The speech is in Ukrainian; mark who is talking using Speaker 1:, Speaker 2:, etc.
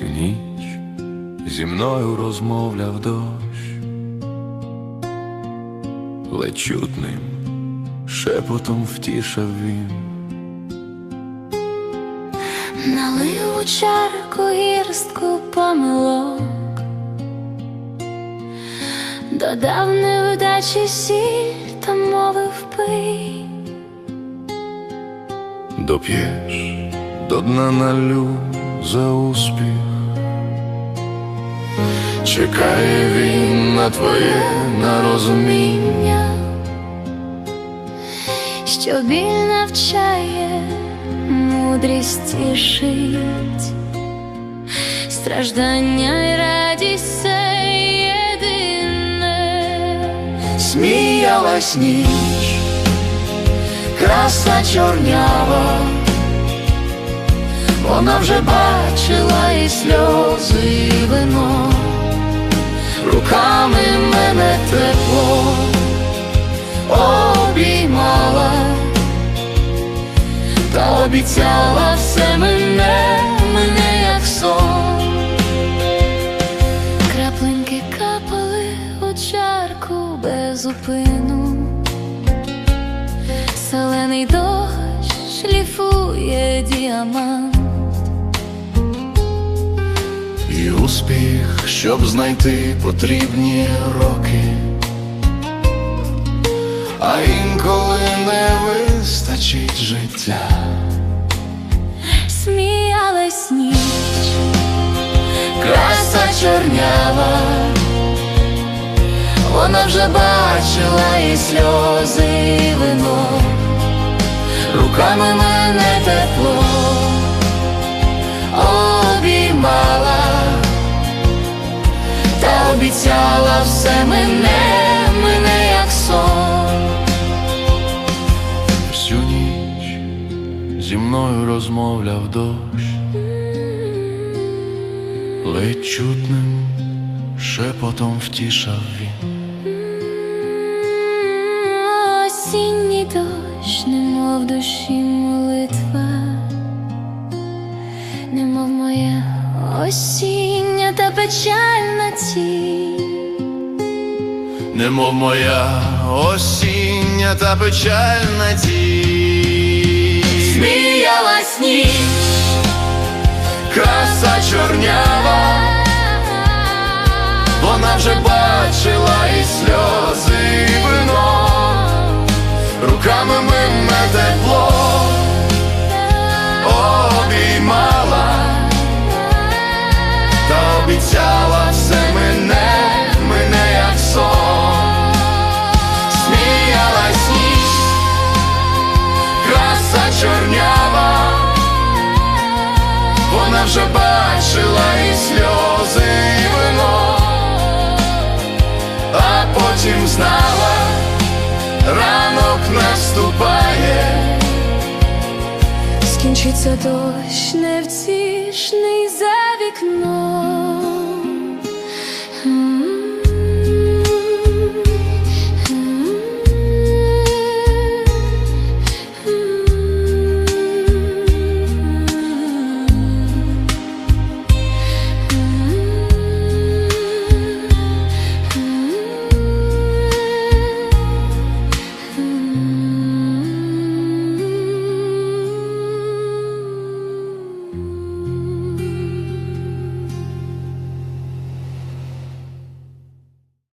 Speaker 1: Всю ніч зі мною розмовляв дощ, ледь чутним шепотом втішав він.
Speaker 2: Налив у чарку гірстку помилок, додав невдачі сіль та мовив пий.
Speaker 1: Доп'єш до дна налю за успіх, чекає він на твоє на розуміння,
Speaker 2: що біль навчає, мудрість тішить, страждання й радість це єдине.
Speaker 1: сміялась ніч, краса чорнява, вона вже бачила і сльози, і вино, руками мене тепло обіймала та обіцяла все мене, мене як сон.
Speaker 2: Краплинки капали у чарку без упину, Солений дощ шліфує діамант.
Speaker 1: І успіх, щоб знайти потрібні роки, а інколи не вистачить життя.
Speaker 2: Сміялась ніч,
Speaker 1: Краса чорнява, вона вже бачила і сльози, і вино, руками мене обіцяла все мене, мене як сон. Всю ніч зі мною розмовляв дощ. Ледь чутним шепотом втішав він.
Speaker 2: осінній дощ, немов душі молитва, немов моя осіння та печальна тінь.
Speaker 1: Немов моя осіння та печальна тінь. Сміялась ніч, краса чорнява, вона вже бачила і сльози, вона вже бачила і сльози, і вино, а потім знала, ранок наступає.
Speaker 2: Скінчиться дощ невтішний за вікном.